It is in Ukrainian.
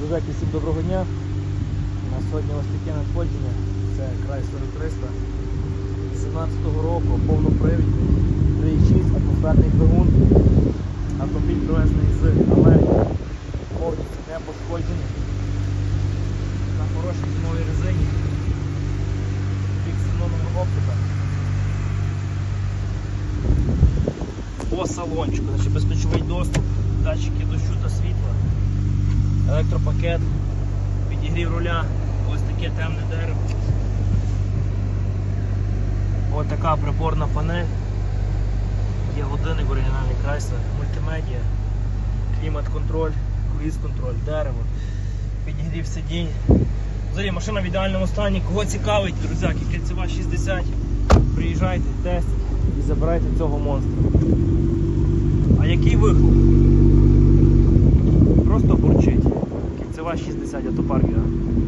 Друзяки, всім доброго дня. На сьогодні ось таке надходження. Це край 4300 17-го року, повнопривідний, 3,6 атмосферний двигун. Автомобіль привезений з Америки. Повністю не пошкоджений. На хорошій зимовій резині. Фіксованого оптика. По салончику, значить безключовий доступ, датчики електропакет, підігрів руля, ось таке темне дерево. Ось така приборна панель. Є годинник оригінальний Chrysler, мультимедіа, клімат-контроль, круїз-контроль, дерево, підігрів сидінь. Взагалі машина в ідеальному стані. Кого цікавить, друзяки, кільцева 60, приїжджайте, тестіть і забирайте цього монстра. 2,60 автопарк.